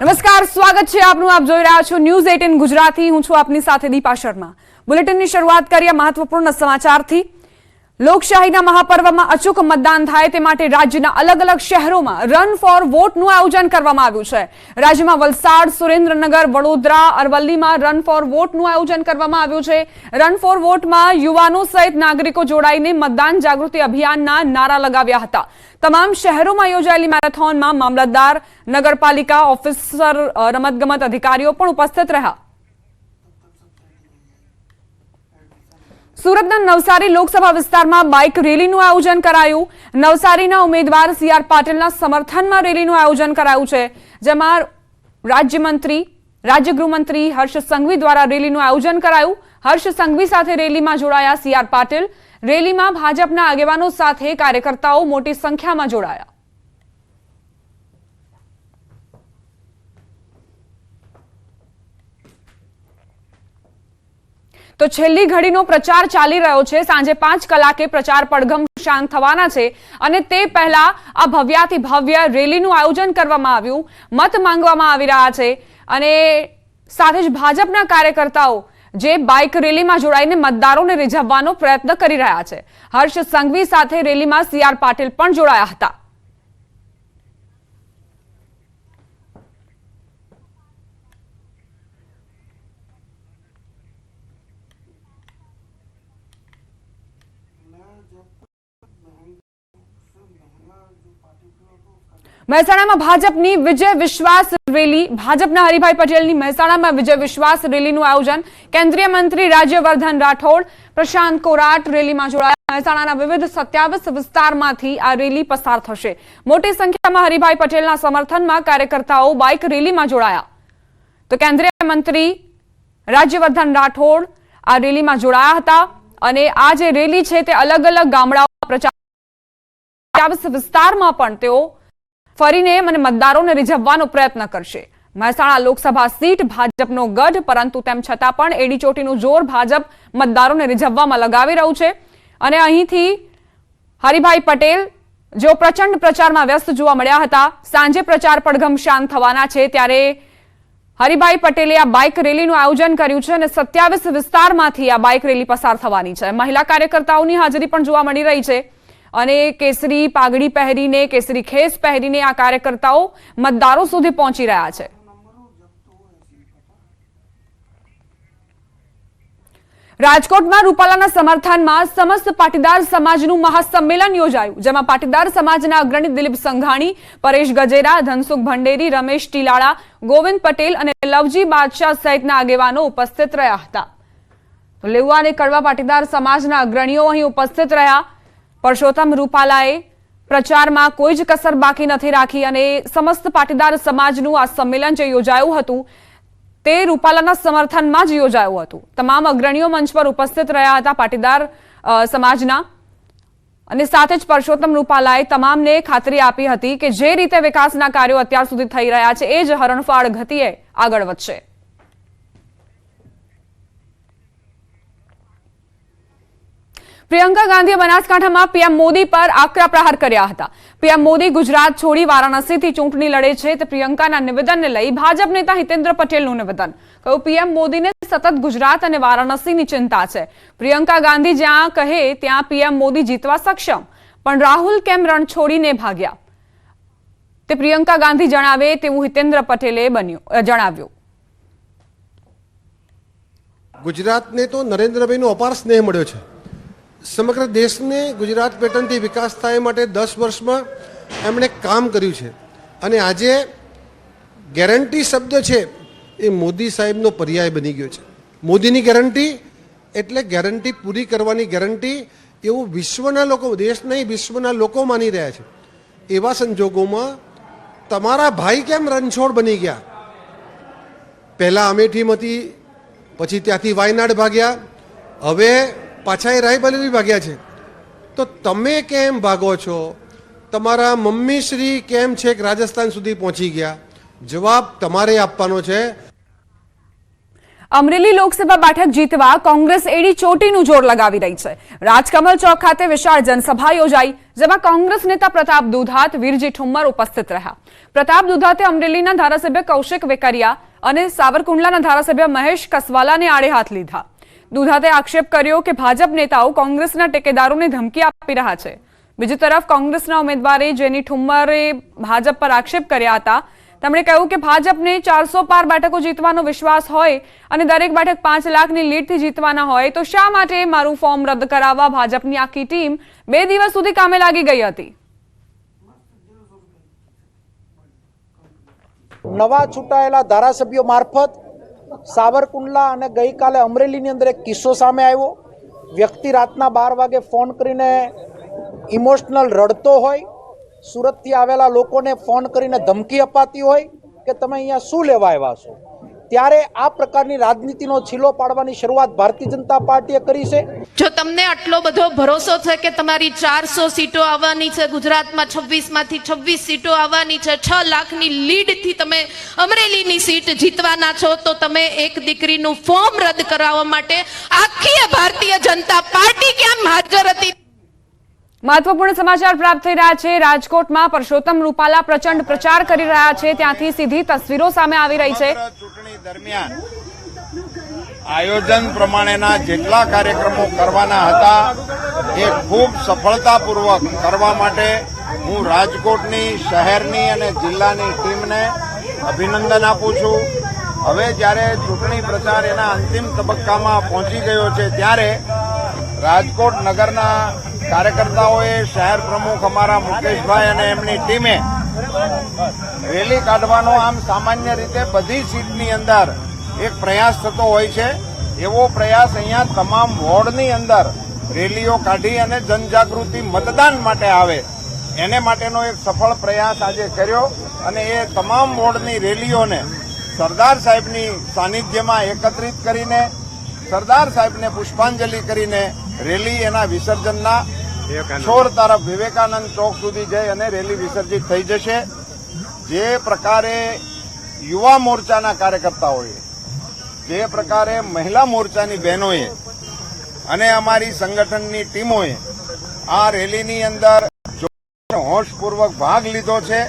નમસ્કાર, સ્વાગત છે આપનું. આપ જોઈ રહ્યા છો ન્યૂઝ એટીન ગુજરાતી. હું છું આપની સાથે દીપા શર્મા. બુલેટિનની શરૂઆત કરીએ મહત્વપૂર્ણ સમાચારથી. લોકશાહીના મહાપર્વમાં અચૂક મતદાન થાય તે માટે રાજ્યના અલગ અલગ શહેરોમાં રન ફોર વોટનું આયોજન કરવામાં આવ્યું છે. રાજ્યમાં વલસાડ, સુરેન્દ્રનગર, વડોદરા, અરવલ્લીમાં રન ફોર વોટનું આયોજન કરવામાં આવ્યું છે. રન ફોર વોટમાં યુવાનો સહિત નાગરિકો જોડાઈને મતદાન જાગૃતિ અભિયાનના નારા લગાવ્યા હતા. તમામ શહેરોમાં યોજાયેલી મેરેથોનમાં મામલતદાર, નગરપાલિકા, ઓફિસર રમતગમત અધિકારીઓ પણ ઉપસ્થિત રહ્યા. સુરતના નવસારી લોકસભા વિસ્તારમાં બાઇક રેલીનું આયોજન કરાયું. નવસારીના ઉમેદવાર સી આર પાટીલના સમર્થનમાં રેલીનું આયોજન કરાયું છે, જેમાં રાજ્યમંત્રી, રાજ્ય ગૃહમંત્રી હર્ષ સંઘવી દ્વારા રેલીનું આયોજન કરાયું. હર્ષ સંઘવી સાથે રેલીમાં જોડાયા સી આર પાટીલ. રેલીમાં ભાજપના આગેવાનો સાથે કાર્યકર્તાઓ મોટી સંખ્યામાં જોડાયા. તો છેલ્લી ઘડીનો પ્રચાર ચાલી રહ્યો છે. સાંજે પાંચ કલાકે પ્રચાર પડઘમ શાંત થવાના છે અને તે પહેલા આ ભવ્યાથી ભવ્ય રેલીનું આયોજન કરવામાં આવ્યું, મત માંગવામાં આવી રહ્યા છે અને સાથે જ ભાજપના કાર્યકર્તાઓ જે બાઇક રેલીમાં જોડાઈને મતદારોને રીઝવવાનો પ્રયત્ન કરી રહ્યા છે. હર્ષ સંઘવી સાથે રેલીમાં સી પાટીલ પણ જોડાયા હતા. મહેસાણામાં ભાજપની વિજય વિશ્વાસ રેલી. ભાજપના હરિભાઈ પટેલની મહેસાણામાં વિજય વિશ્વાસ રેલીનું આયોજન. કેન્દ્રીય મંત્રી રાજ્યવર્ધન રાઠોડ, પ્રશાંત કોરાટ રેલીમાં જોડાયા. મહેસાણાના વિવિધ સત્યાવીસ વિસ્તારમાંથી આ રેલી પસાર થશે. મોટી સંખ્યામાં હરિભાઈ પટેલના સમર્થનમાં કાર્યકર્તાઓ બાઇક રેલીમાં જોડાયા. તો કેન્દ્રીય મંત્રી રાજ્યવર્ધન રાઠોડ આ રેલીમાં જોડાયા હતા અને આ જે રેલી છે તે અલગ અલગ ગામડાઓ પ્રચાર વિસ્તારમાં પણ તેઓ ફરીને મને મતદારોને રીઝવવાનો પ્રયત્ન કરશે. મહેસાણા લોકસભા સીટ ભાજપનો ગઢ, પરંતુ તેમ છતાં પણ એડી ચોટીનું જોર ભાજપ મતદારોને રીઝવવામાં લગાવી રહ્યું છે. અને અહીંથી હરિભાઈ પટેલ, જેઓ પ્રચંડ પ્રચારમાં વ્યસ્ત જોવા મળ્યા હતા, સાંજે પ્રચાર પડઘમ શાંત થવાના છે, ત્યારે હરિભાઈ પટેલે આ બાઇક રેલીનું આયોજન કર્યું છે અને સત્યાવીસ વિસ્તારમાંથી આ બાઇક રેલી પસાર થવાની છે. મહિલા કાર્યકર્તાઓની હાજરી પણ જોવા મળી રહી છે. અને કેસરી પાઘડી પહેરીને, કેસરી ખેસ પહેરીને આ કાર્યકર્તાઓ મતદારો સુધી પહોંચી રહ્યા છે. રાજકોટમાં રૂપાલાના સમર્થનમાં સમસ્ત પાટીદાર સમાજનું મહાસંમેલન યોજાયું, જેમાં પાટીદાર સમાજના અગ્રણી દિલીપ સંઘાણી, પરેશ ગજેરા, ધનસુખ ભંડેરી, રમેશ ટીલાળા, ગોવિંદ પટેલ અને લવજી બાદશાહ સહિતના આગેવાનો ઉપસ્થિત રહ્યા હતા. લેવા અને કડવા પાટીદાર સમાજના અગ્રણીઓ અહીં ઉપસ્થિત રહ્યા. પરસોત્તમ રૂપાલાએ પ્રચારમાં કોઈ જ કસર બાકી નથી રાખી અને સમસ્ત પાટીદાર સમાજનું આ સંમેલન જે યોજાયું હતું, તે રૂપાલાના સમર્થનમાં જ યોજાયું હતું. તમામ અગ્રણીઓ મંચ પર ઉપસ્થિત રહ્યા હતા પાટીદાર સમાજના. અને સાથે જ પરસોત્તમ રૂપાલાએ તમામને ખાતરી આપી હતી કે જે રીતે વિકાસના કાર્યો અત્યાર સુધી થઈ રહ્યા છે, એ જ હરણફાળ ગતિએ આગળ વધશે. પ્રિયંકા ગાંધીએ બનાસકાંઠામાં પીએમ મોદી પર આકરા પ્રહાર કર્યા હતા. પીએમ મોદી ગુજરાત છોડી વારાણસીથી ચૂંટણી લડે છે તે પ્રિયંકાના નિવેદનને લઈ ભાજપ નેતા હિતેન્દ્ર પટેલનું નિવેદન. કહ્યું, પીએમ મોદીને સતત ગુજરાત અને વારાણસીની ચિંતા છે. પ્રિયંકા ગાંધી જ્યાં કહે ત્યાં પીએમ મોદી જીતવા સક્ષમ. પણ રાહુલ કેમ રણ છોડીને ભાગ્યા? તે પ્રિયંકા ગાંધી જણાવે તેવું હિતેન્દ્ર પટેલે બન્યું જણાવ્યું. ગુજરાતને તો નરેન્દ્રભાઈનો અપાર સ્નેહ મળ્યો છે. સમગ્ર દેશને ગુજરાત પેટર્નથી વિકાસ થાય માટે દસ વર્ષમાં એમણે કામ કર્યું છે. અને આજે ગેરંટી શબ્દ છે એ મોદી સાહેબનો પર્યાય બની ગયો છે. મોદીની ગેરંટી એટલે ગેરંટી પૂરી કરવાની ગેરંટી એવું વિશ્વના લોકો, દેશ નહીં, વિશ્વના લોકો માની રહ્યા છે. એવા સંજોગોમાં તમારા ભાઈ કેમ રણછોડ બની ગયા? પહેલાં અમેઠીમાંથી પછી ત્યાંથી વાયનાડ ભાગ્યા. હવે પાછા એ રાયબરેલી ભાગ્યા છે. તો તમે કેમ ભાગો છો? તમારા મમ્મી શ્રી કેમ છેક રાજસ્થાન સુધી પહોંચી ગયા? જવાબ તમારે આપવાનો છે. અમરેલી લોકસભા બેઠક જીતવા કોંગ્રેસ એડી ચોટીનું જોર લગાવી રહી છે. રાજકમલ ચોક ખાતે વિશાળ જનસભા યોજાઈ, જેમાં કોંગ્રેસ નેતા પ્રતાપ દુધાત વીરજી ઠુમ્મર ઉપસ્થિત રહ્યા. પ્રતાપ દુધાતે અમરેલીના ધારાસભ્ય કૌશિક વેકરિયા અને સાવરકુંડલાના ધારાસભ્ય મહેશ કસવાલાને આડે હાથ લીધા. દુધાતે આક્ષેપ કર્યો કે ભાજપ નેતાઓ કોંગ્રેસના ટેકેદારોને ધમકી આપી રહ્યા છે. બીજી તરફ કોંગ્રેસના ઉમેદવારે જેની ઠુમ્મરે ભાજપ પર આક્ષેપ કર્યા હતા, તેમણે કહ્યું કે ભાજપને ચારસો પાર બેઠકો જીતવાનો વિશ્વાસ હોય અને દરેક બેઠક પાંચ લાખની લીડથી જીતવાના હોય, તો શા માટે મારું ફોર્મ રદ કરાવવા ભાજપની આખી ટીમ બે દિવસ સુધી કામે લાગી ગઈ હતી? નવા ચૂંટાયેલા ધારાસભ્યો મારફત સાવરકુંડલા અને ગઈકાલે અમરેલીની અંદર એક કિસ્સો સામે આવ્યો. વ્યક્તિ રાતના બાર વાગે ફોન કરીને ઇમોશનલ રડતો હોય, સુરતથી આવેલા લોકોને ફોન કરીને ધમકી અપાતી હોય કે તમે અહીંયા શું લેવા આવ્યા છો? ત્યારે આ પ્રકારની રાજનીતિનો છીલો પાડવાની શરૂઆત ભારતીય જનતા પાર્ટીએ કરી છે. જો તમને આટલો બધો ભરોસો છે કે તમારી ચારસો સીટો આવવાની છે, ગુજરાતમાં છવ્વીસમાંથી છવ્વીસ સીટો આવવાની છે, છ લાખની લીડથી તમે અમરેલીની સીટ જીતવાના છો, તો તમે એક દીકરીનું ફોર્મ રદ કરાવવા માટે આખી ભારતીય જનતા પાર્ટી કેમ હાજર હતી? મહત્વપૂર્ણ સમાચાર પ્રાપ્ત થઈ રહ્યા છે. રાજકોટમાં પરસોત્તમ રૂપાલા પ્રચંડ પ્રચાર કરી રહ્યા છે. ત્યાંથી સીધી તસવીરો સામે આવી રહી છે. ચૂંટણી દરમિયાન આયોજન પ્રમાણેના જેટલા કાર્યક્રમો કરવાના હતા, એ ખૂબ સફળતાપૂર્વક કરવા માટે હું રાજકોટની, શહેરની અને જિલ્લાની ટીમને અભિનંદન આપું છું. હવે જ્યારે ચૂંટણી પ્રચાર એના અંતિમ તબક્કામાં પહોંચી ગયો છે, ત્યારે રાજકોટ નગરના કાર્યકર્તાઓએ શહેર પ્રમુખ અમારા મુકેશભાઈ અને એમની ટીમે રેલી કાઢવાનો આમ સામાન્ય રીતે બધી સીટની અંદર એક પ્રયાસ થતો હોય છે. એવો પ્રયાસ અહીંયા તમામ વોર્ડની અંદર રેલીઓ કાઢી અને જનજાગૃતિ મતદાન માટે આવે. એને માટેનો એક સફળ પ્રયાસ આજે કર્યો અને એ તમામ વોર્ડની રેલીઓને સરદાર સાહેબની સાનિધ્યમાં એકત્રિત કરીને સરદાર સાહેબને પુષ્પાંજલિ કરીને રેલી એના વિસર્જનના છોર તરફ વિવેકાનંદ ચોક સુધી જઈ અને રેલી વિસર્જિત થઈ જશે. જે પ્રકારે યુવા મોરચાના કાર્યકર્તાઓએ, જે પ્રકારે મહિલા મોરચાની બહેનોએ અને અમારી સંગઠનની ટીમોએ આ રેલીની અંદર હોશપૂર્વક ભાગ લીધો છે.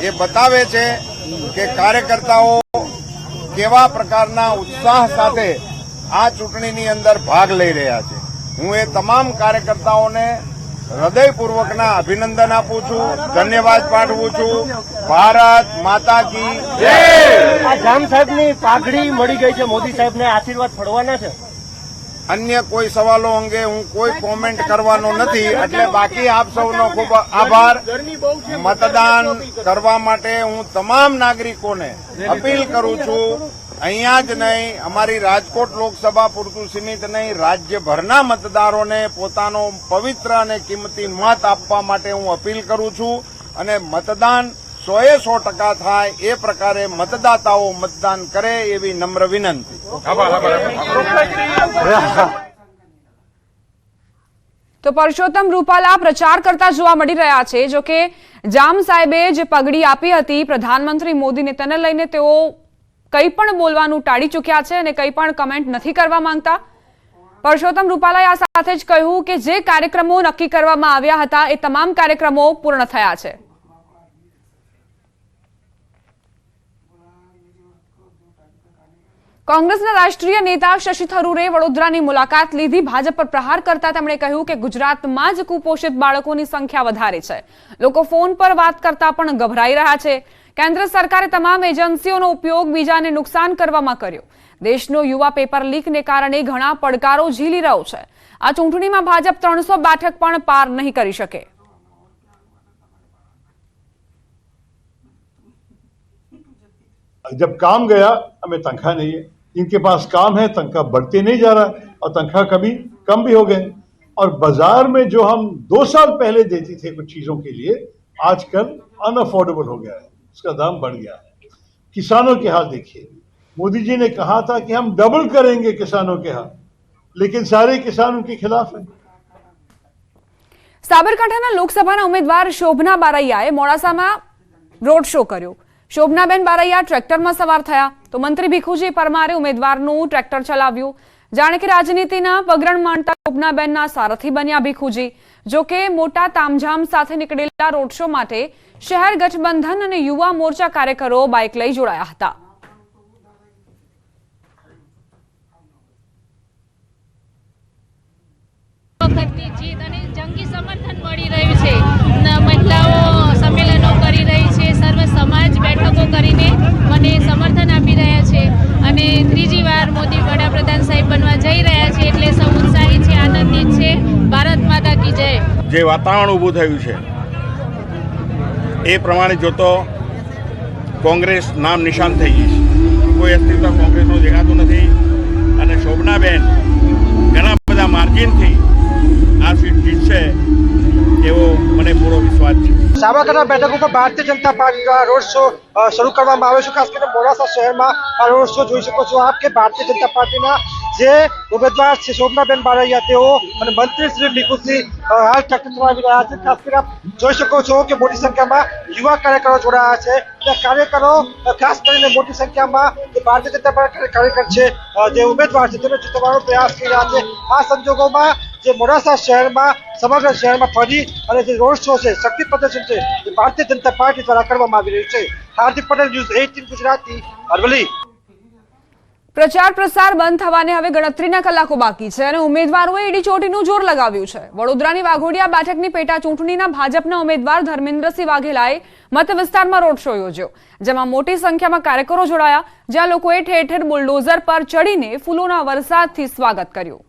એ બતાવે છે કે કાર્યકર્તાઓ કેવા પ્રકારના ઉત્સાહ સાથે આ ચૂંટણીની અંદર ભાગ લઈ રહ્યા છે. હું એ તમામ કાર્યકર્તાઓને હૃદયપૂર્વકના અભિનંદન આપું છું ધન્યવાદ પાઠવું છું. ભારત માતા કી જય! આ જામ સાહેબની પાઘડી મળી ગઈ છે મોદી સાહેબને આશીર્વાદ ફળવાના છે? અન્ય કોઈ સવાલો અંગે હું કોઈ કોમેન્ટ કરવાનો નથી એટલે બાકી આપ સૌનો ખૂબ આભાર. મતદાન કરવા માટે હું તમામ નાગરિકોને અપીલ કરું છું અહીંયા જ નહીં, અમારી રાજકોટ લોકસભા પૂરતું સીમિત નહીં, રાજ્યભરના મતદારોને પોતાનો પવિત્ર અને કિંમતી મત આપવા માટે હું અપીલ કરું છું અને મતદાન સોએ સો ટકા થાય એ પ્રકારે મતદાતાઓ મતદાન કરે એવી નમ્ર વિનંતી. તો પરસોત્તમ રૂપાલા પ્રચાર કરતા જોવા મળી રહ્યા છે, જોકે જામ સાહેબે જે પગડી આપી હતી, પ્રધાનમંત્રી મોદીને તેને લઈને તેઓ કંઈ પણ બોલવાનું ટાળી ચૂક્યા છે અને કંઈ પણ કમેન્ટ નથી કરવા માંગતા. પરસોત્તમ રૂપાલાએ આ સાથે જ કહ્યું કે જે કાર્યક્રમો નક્કી કરવામાં આવ્યા હતા એ તમામ કાર્યક્રમો પૂર્ણ થયા છે. કોંગ્રેસના રાષ્ટ્રીય નેતા શશી થરૂરે વડોદરાની મુલાકાત લીધી. ભાજપ પર પ્રહાર કરતા તેમણે કહ્યું કે ગુજરાતમાં જ કુપોષિત બાળકોની સંખ્યા વધારે છે. લોકો ફોન પર વાત કરતા પણ ગભરાઈ રહ્યા છે. કેન્દ્ર સરકારે તમામ એજન્સીઓનો ઉપયોગ બીજાને નુકસાન કરવામાં કર્યો દેશનો યુવા પેપર લીકને કારણે ઘણા પડકારો ઝીલી રહ્યો છે આ ચૂંટણીમાં ભાજપ ત્રણસો બેઠક પણ પાર નહીં કરી શકે जब काम गया हमें तनख्वाह नहीं है इनके पास काम है तनख्वाह बढ़ते नहीं जा रहा है और तनख्वाह कभी कम भी हो गए और बाजार में जो हम दो साल पहले देते थे कुछ चीजों के लिए आजकल अनअफोर्डेबल हो गया है उसका दाम बढ़ गया है किसानों के हाल देखिए मोदी जी ने कहा था कि हम डबल करेंगे किसानों के हाल लेकिन सारे किसान उनके खिलाफ हैं સાબરકાંઠાના લોકસભાના ઉમેદવાર શોભના બારૈયાએ મોડાસામાં રોડ શો કર્યો શોભનાબેન બારૈયા ટ્રેક્ટરમાં સવાર થયા તો મંત્રી ભીખુજી પરમારે ઉમેદવારનું ટ્રેક્ટર ચલાવ્યું જાણે કે રાજનીતિના પગરણ માનતા શોભનાબેનના સારથી બન્યા ભીખુજી જો કે મોટા તામઝામ સાથે નીકળેલા રોડ શો માટે શહેર ગઠબંધન અને યુવા મોરચા કાર્યકરો બાઇક લઈ જોડાયા હતા. વખતની જીત અને જંગી સમર્થન મળી રહ્યું છે. મહિલાઓ સંમેલનો કરી રહી છે સર્વ સમાજ બેઠકો કરીને મને સમર્થન આપી રહ્યા છે. અને ત્રીજી વાર મોદી વડાપ્રધાન સાહેબ બનવા જઈ રહ્યા છે એટલે સૌ ઉત્સાહી છે આનંદિત છે. ભારત માતા કી જય. જે વાતાવરણ ઊભું થયું છે એ પ્રમાણે જોતો કોંગ્રેસ નામ નિશાન થઈ ગઈ છે. કોઈ અસ્તિત્વ કોંગ્રેસનું દેખાતું નથી. અને શોભનાબેન ઘણા બધા માર્જિનથી આ સીટ જીતશે એવો મને પૂરો વિશ્વાસ છે. સાબરકાંઠા બેઠક ઉપર ભારતીય જનતા પાર્ટી દ્વારા રોડ શો શરૂ કરવામાં આવ્યો છે. ખાસ કરીને મોડાસા શહેરમાં આ રોડ શો જોઈ શકો છો આપ કે ભારતીય જનતા પાર્ટીના જે ઉમેદવાર શ્રી શોભનાબેન બારૈયા, તેઓ અને મંત્રી શ્રી ભીખુસિંહ હાલ કરીને જોઈ શકો છો કે મોટી સંખ્યામાં યુવા કાર્યકરો જોડાયા છે. કાર્યકરો ખાસ કરીને મોટી સંખ્યામાં ભારતીય જનતા પાર્ટી કાર્યકર છે જે ઉમેદવાર છે તેને જીતવાનો પ્રયાસ કરી રહ્યા છે. આ સંજોગોમાં જે મોડાસા શહેરમાં, સમગ્ર શહેરમાં ફરી અને જે રોડ શો છે, શક્તિ પ્રદર્શન છે, એ ભારતીય જનતા પાર્ટી દ્વારા કરવામાં આવી રહ્યું છે. Hardik Patel, news eighteen Gujarati, Aravalli. પ્રચાર પ્રસાર બંધ થવાને હવે ગણતરીના કલાકો બાકી છે અને ઉમેદવારોએ એડી ચોટીનું જોર લગાવ્યું છે. વડોદરાની વાઘોડિયા બેઠકની પેટા ચૂંટણીના ભાજપના ઉમેદવાર ધર્મેન્દ્રસિંહ વાઘેલાએ મત વિસ્તારમાં રોડ શો યોજ્યો, જેમાં મોટી સંખ્યામાં કાર્યકરો જોડાયા, જ્યાં લોકોએ ઠેર ઠેર બુલડોઝર પર ચડીને ફૂલોના વરસાદથી સ્વાગત કર્યું.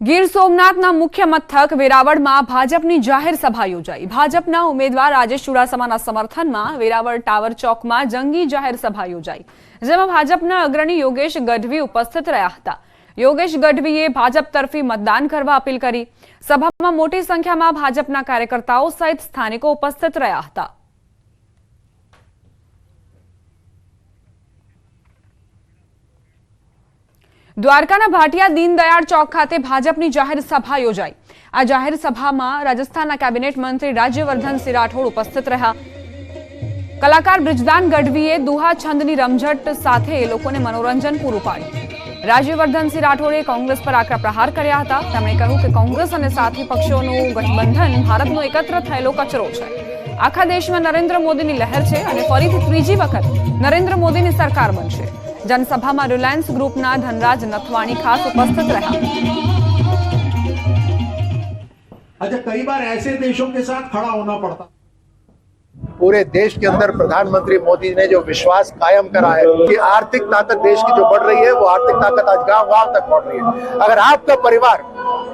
ગીર સોમનાથના મુખ્ય મથક વેરાવળમાં ભાજપની જાહેર સભા યોજાઈ. ભાજપના ઉમેદવાર રાજેશ ચુડાસમાના સમર્થનમાં વેરાવળ ટાવર ચોકમાં જંગી જાહેર સભા યોજાઈ, જેમાં ભાજપના અગ્રણી યોગેશ ગઢવી ઉપસ્થિત રહ્યા હતા. યોગેશ ગઢવીએ ભાજપ તરફી મતદાન કરવા અપીલ કરી. સભામાં મોટી સંખ્યામાં ભાજપના કાર્યકર્તાઓ સહિત સ્થાનિકો ઉપસ્થિત રહ્યા હતા. દ્વારકાના ભાટિયા દીનદયાળ ચોક ખાતે ભાજપની જાહેર સભા યોજાઈ. આ જાહેર સભામાં રાજસ્થાનના કેબિનેટ મંત્રી રાજ્યવર્ધનસિંહ રાઠોડ ઉપસ્થિત રહ્યા. કલાકાર બ્રિજદાન ગઢવીએ દુહા છંદની રમઝટ સાથે લોકોને મનોરંજન પૂરું પાડ્યું. રાજ્યવર્ધનસિંહ રાઠોડે કોંગ્રેસ પર આકરા પ્રહાર કર્યા હતા. તેમણે કહ્યું કે કોંગ્રેસ અને સાથી પક્ષોનું ગઠબંધન ભારતનો એકત્ર થયેલો કચરો છે. આખા દેશમાં નરેન્દ્ર મોદીની લહેર છે અને ફરીથી ત્રીજી વખત નરેન્દ્ર મોદીની સરકાર બનશે. જનસભામાં રિલાયન્સ ગ્રુપના ધનરાજ નથવાણી ખાસ ઉપસ્થિત રહ્યા अच्छा कई बार ऐसे देशों के साथ खड़ा होना पड़ता पूरे देश के अंदर प्रधानमंत्री मोदी ने जो विश्वास कायम करा है कि आर्थिक ताकत देश की जो बढ़ रही है वो आर्थिक ताकत आज गांव गांव तक बढ़ रही है अगर आपका परिवार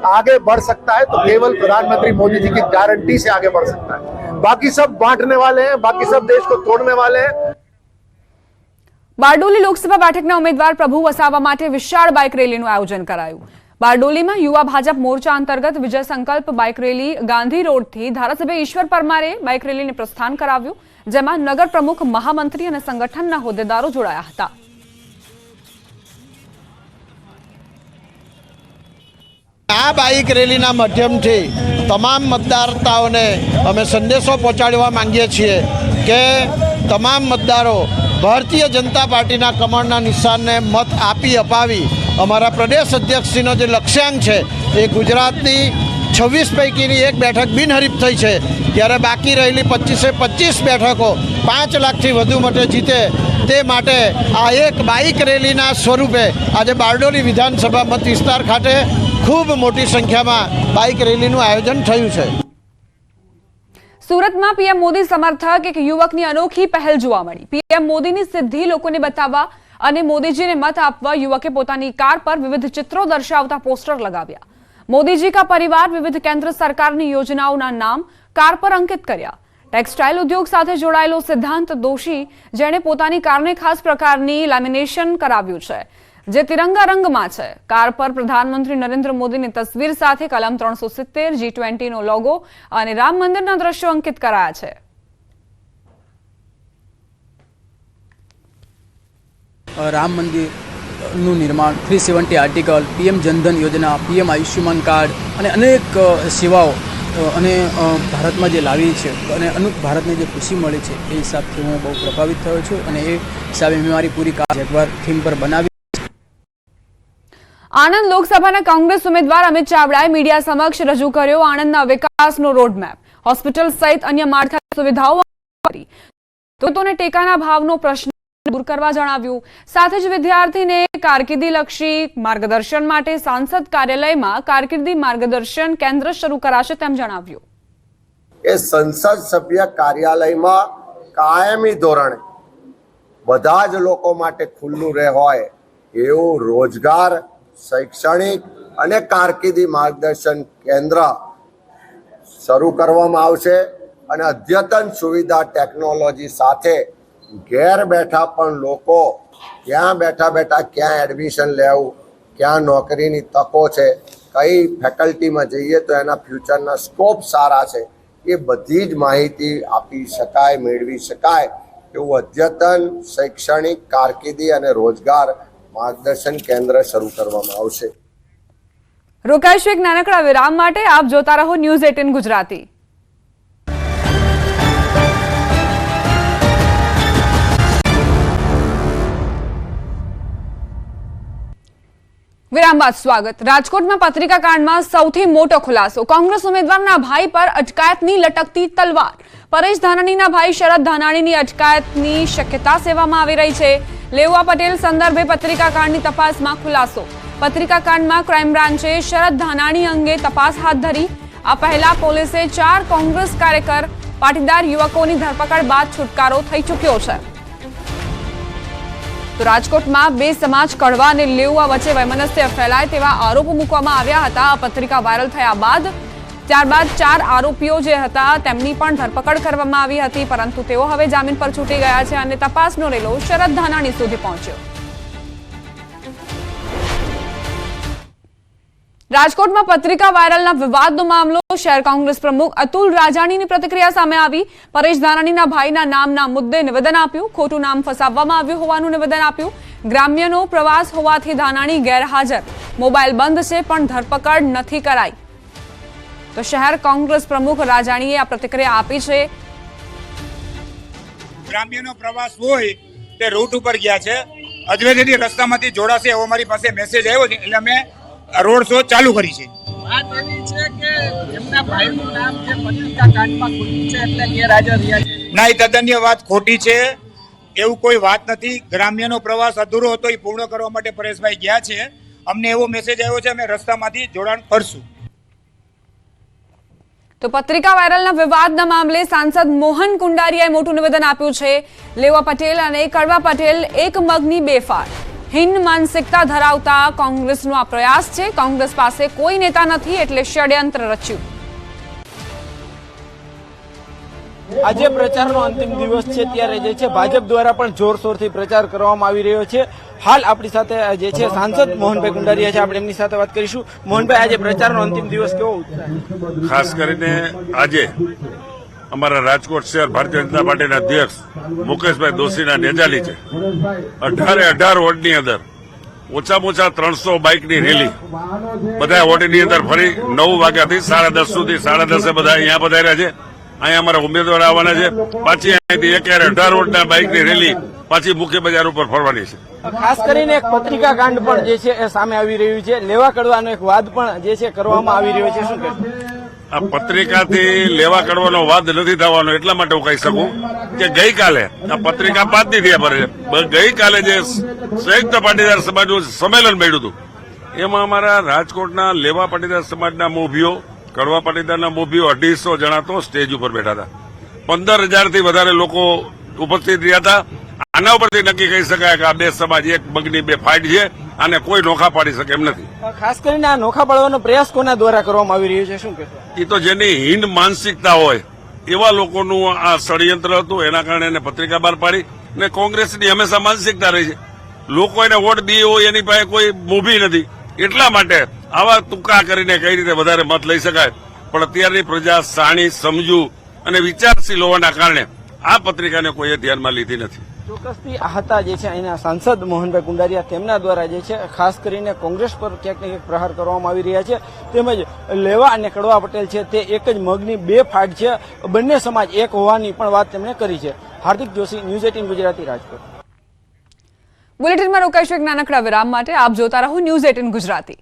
आगे बढ़ सकता है तो केवल प्रधानमंत्री मोदी जी की गारंटी से आगे बढ़ सकता है बाकी सब बांटने वाले हैं बाकी सब देश को तोड़ने वाले हैं બારડોલી લોકસભા બેઠકના ઉમેદવાર પ્રભુ વસાવા માટે વિશાળ બાઇક રેલીનું આયોજન કરાયું. બારડોલીમાં યુવા ભાજપ મોરચા અંતર્ગત વિજય સંકલ્પ બાઇક રેલી ગાંધી રોડથી ધારાસભ્ય ઈશ્વર પરમારે બાઇક રેલીને પ્રસ્થાન કરાવ્યું, જેમાં નગર પ્રમુખ, મહામંત્રી અને સંગઠનના હોદ્દેદારો જોડાયા હતા. આ બાઇક રેલીના માધ્યમથી તમામ મતદારતાઓને અમે સંદેશો પહોંચાડવા માંગીએ છીએ કે તમામ મતદારો ભારતીય જનતા પાર્ટીના કમળના નિશાનને મત આપી અપાવી અમારા પ્રદેશ અધ્યક્ષશ્રીનો જે લક્ષ્યાંક છે એ ગુજરાતની છવ્વીસ પૈકીની એક બેઠક બિનહરીફ થઈ છે. ત્યારે બાકી રહેલી પચીસે પચીસ બેઠકો પાંચ લાખથી વધુ મતે જીતે તે માટે આ એક બાઇક રેલીના સ્વરૂપે આજે બારડોલી વિધાનસભા મત વિસ્તાર ખાતે ખૂબ મોટી સંખ્યામાં બાઇક રેલીનું આયોજન થયું છે. સુરતમાં પીએમ મોદી સમર્થક એક યુવકની અનોખી પહેલ જોવા મળી. પીએમ મોદીની સિદ્ધિ લોકોને બતાવવા અને મોદીજીને મત આપવા યુવકે પોતાની કાર પર વિવિધ ચિત્રો દર્શાવતા પોસ્ટર લગાવ્યા. મોદીજી કા પરિવાર વિવિધ કેન્દ્ર સરકારની યોજનાઓના નામ કાર પર અંકિત કર્યા. ટેક્સટાઇલ ઉદ્યોગ સાથે જોડાયેલો સિદ્ધાંત દોશી જેણે પોતાની કારને ખાસ પ્રકારની લેમિનેશન કરાવ્યું છે. જે તિરંગા રંગમાં છે. કાર પર પ્રધાનમંત્રી નરેન્દ્ર મોદીની તસવીર સાથે કલમ ત્રણસો સિત્તેર જી ટ્વેન્ટીનો લોગો અને રામ મંદિરના દ્રશ્યો અંકિત કરાયા છે. રામ મંદિરનું નિર્માણ three seventy article PM Jan Dhan Yojana PM Ayushman card અને અનેક સેવાઓ અને ભારતમાં જે લાવી છે, અને અનુક ભારતને જે ખુશી મળી છે, એ હિસાબથી હું બહુ પ્રભાવિત થયો છું અને એ હિસાબે મેં મારી પૂરી કાર એકવાર થીમ પર બનાવી આણંદ લોકસભાના કોંગ્રેસ ઉમેદવાર અમિત ચાવડાએ મીડિયા સમક્ષ રજૂ કર્યો આણંદના વિકાસનો રોડમેપ હોસ્પિટલ સહિત અન્ય માળખા સુવિધાઓ ખેડૂતોને ટેકાના ભાવનો પ્રશ્ન દૂર કરવા જણાવ્યું. સાથે જ વિદ્યાર્થીને કારકિર્દી લક્ષી માર્ગદર્શન માટે સાંસદ કાર્યાલયમાં કારકિર્દી માર્ગદર્શન કેન્દ્ર શરૂ કરાશે તેમ જણાવ્યું. એ સંસદ સભ્ય કાર્યાલયમાં કાયમી ધોરણે બધા જ લોકો માટે ખુલ્લું રહે હોય એવું રોજગાર શૈક્ષણિક અને કારકિર્દી માર્ગદર્શન કેન્દ્ર શરૂ કરવામાં આવશે અને અદ્યતન સુવિધા ટેકનોલોજી સાથે ઘેર બેઠા પણ લોકો ક્યાં બેઠા બેઠા ક્યાં એડમિશન લેવું, ક્યાં નોકરીની તકો છે, કઈ ફેકલ્ટીમાં જઈએ તો એના ફ્યુચરના સ્કોપ સારા છે, એ બધી જ માહિતી આપી શકાય, મેળવી શકાય એવું અદ્યતન શૈક્ષણિક કારકિર્દી અને રોજગાર માર્ગદર્શન કેન્દ્ર શરૂ કરવામાં આવશે. રોકાઈશું એક નાનકડા વિરામ માટે આપ જોતા રહો ન્યૂઝ એટીન ગુજરાતી. વિરામ બાદ સ્વાગત. રાજકોટમાં પત્રિકા કાંડમાં સૌથી મોટો ખુલાસો. કોંગ્રેસ ઉમેદવારના ભાઈ પર અટકાયતની લટકતી તલવાર. પરેશ ધાનાણીના ભાઈ શરદ ધાનાણીની અટકાયતની શક્યતા સેવામાં આવી રહી છે. લેઉવા પટેલ સંદર્ભે પત્રિકાકાંડની તપાસમાં ખુલાસો. પત્રિકાકાંડમાં ક્રાઇમ બ્રાન્ચે શરદ ધાનાણી અંગે તપાસ હાથ ધરી. આ પહેલા પોલીસે ચાર કોંગ્રેસ કાર્યકર, પાટીદાર યુવકોની ધરપકડ બાદ છુટકારો થઈ ચૂક્યો છે. તો રાજકોટમાં બે સમાજ કડવા અને લેઉવા વચ્ચે વૈમનસ્ય ફેલાય તેવા આરોપો મૂકવામાં આવ્યા હતા. આ પત્રિકા વાયરલ થયા બાદ ત્યારબાદ ચાર આરોપીઓ જે હતા, તેમની પણ ધરપકડ કરવામાં આવી હતી, પરંતુ તેઓ હવે જામીન પર છૂટી ગયા છે અને તપાસનો રેલો શરદ ધાનાણી સુધી પહોંચ્યો. રાજકોટમાં પત્રિકા વાયરલના વિવાદનો મામલો, શહેર કોંગ્રેસ પ્રમુખ અતુલ રાજાણીની પ્રતિક્રિયા સામે આવી. પરેશ ધાનાણીના ભાઈના નામના મુદ્દે નિવેદન આપ્યું. ખોટું નામ ફસાવવામાં આવ્યું હોવાનું નિવેદન આપ્યું. ગ્રામ્યનો પ્રવાસ હોવાથી ધાનાણી ગેરહાજર. મોબાઈલ બંધ છે, પણ ધરપકડ નથી કરાઈ. તો શહેર કોંગ્રેસ પ્રમુખ રાજાણીએ આ પ્રતિક્રિયા આપી છે. ગ્રામ્યનો પ્રવાસ હોય તે રૂટ ઉપર ગયા છે. અજવેદીથી રસ્તામાંથી જોડાશે એવો મારી પાસે મેસેજ આવ્યો છે. એટલે અમે રોડ શો ચાલુ કરી છે. વાત એવી છે કે એમના ભાઈનું નામ જે પત્રિકા કાંડમાં ખુલ્લું છે એટલે ગેરહાજર રહ્યા છે. ના એ તદ્દન્ય વાત ખોટી છે. એવું કોઈ વાત નથી. ગ્રામ્યનો પ્રવાસ અધૂરો હતો. એ પૂર્ણ કરવા માટે પરેશભાઈ ગયા છે. અમને એવો મેસેજ આવ્યો છે અમે રસ્તામાંથી જોડાણ કરશું. તો પત્રિકા વાયરલના વિવાદના મામલે સાંસદ મોહન કુંડારિયાએ મોટું નિવેદન આપ્યું છે. લેવા પટેલ અને કડવા પટેલ એક મગની બેફાર. હિન્દ માનસિકતા ધરાવતા કોંગ્રેસનો આ પ્રયાસ છે. કોંગ્રેસ પાસે કોઈ નેતા નથી એટલે ષડયંત્ર રચ્યું. આજે પ્રચારનો અંતિમ દિવસ છે. ત્યારે જે છે, ભાજપ દ્વારા પણ જોરશોરથી પ્રચાર કરવામાં આવી રહ્યો છે. હાલ આપણી સાથે જે છે સાંસદ મોહનભાઈ કુંડારિયા છે. આપણે એમની સાથે વાત કરીશું. મોહનભાઈ, આજે પ્રચારનો અંતિમ દિવસ કેવો ખાસ કરીને આજે અમારા રાજકોટ શહેર ભારતીય જનતા પાર્ટીના અધ્યક્ષ મુકેશભાઈ દોશીના નેજાલી છે. અઢારે અઢાર વોર્ડની અંદર ઓછામાં ઓછા ત્રણસો બાઇકની રેલી. બધા વોર્ડની અંદર ફરી નવ વાગ્યાથી સાડા દસ સુધી, સાડા દસે બધા અહીંયા પધાર્યા છે. અહીંયા અમારા ઉમેદવાર આવવાના છે. પાછી અહીંથી એક અઢાર વોર્ડના બાઇકની રેલી પાછી મુખ્ય બજાર ઉપર ફરવાની છે. ખાસ કરીને એક પત્રિકા કાંડ પણ જે છે એ સામે આવી રહ્યું છે. લેવા કડવાનો એક વાદ પણ જે છે કરવામાં આવી રહ્યો છે. શું કહેશો આ પત્રિકાથી લેવા કરવાનો વાદ નથી થવાનો એટલા માટે હું કહી શકું કે ગઈકાલે આ પત્રિકા પાંચની થયા ભરે છે. ગઈકાલે જે સંયુક્ત પાટીદાર સમાજનું સંમેલન મળ્યું હતું એમાં અમારા રાજકોટના લેવા પાટીદાર સમાજના મોભીઓ કડવા પાટીદારના મોભીઓ અઢીસો જણા તો સ્ટેજ ઉપર બેઠા હતા. પંદર હજારથી વધારે લોકો ઉપસ્થિત રહ્યા હતા. આના ઉપરથી નક્કી કહી શકાય કે આ બે સમાજ એક મગની બે ફાઇટ છે અને કોઈ નોખા પાડી શકે એમ નથી. ખાસ કરીને આ નોખા પાડવાનો પ્રયાસ કોના દ્વારા કરવામાં આવી રહ્યો છે શું એ તો જેની હીન માનસિકતા હોય એવા લોકોનું આ ષડયંત્ર હતું એના કારણે એને પત્રિકા બહાર પાડી ને કોંગ્રેસની હંમેશા માનસિકતા રહી છે. લોકો એને વોટ દી હોય એની પાસે કોઈ મૂભી નથી. એટલા માટે આવા ટૂંકા કરીને કઈ રીતે વધારે મત લઈ શકાય? પણ અત્યારની પ્રજા સાણી, સમજુ અને વિચારશીલ હોવાના કારણે આ પત્રિકાને કોઈએ ધ્યાનમાં લીધી નથી. ચોક્કસથી આહતા જે છે અહીંના સાંસદ મોહનભાઈ કુંડારિયા તેમના દ્વારા જે છે, ખાસ કરીને કોંગ્રેસ પર ક્યાંક ક્યાંક પ્રહાર કરવામાં આવી રહ્યા છે. તેમજ લેવા અને કડવા પટેલ છે, તે એક જ મગની બે ફાટ છે. બંને સમાજ એક હોવાની પણ વાત તેમણે કરી છે. Hardik Joshi, news eighteen Gujarati Rajkot. બુલેટિનમાં રોકાઈશું એક નાનકડા વિરામ માટે. આપ જોતા રહો ન્યૂઝ એટીન ગુજરાતી.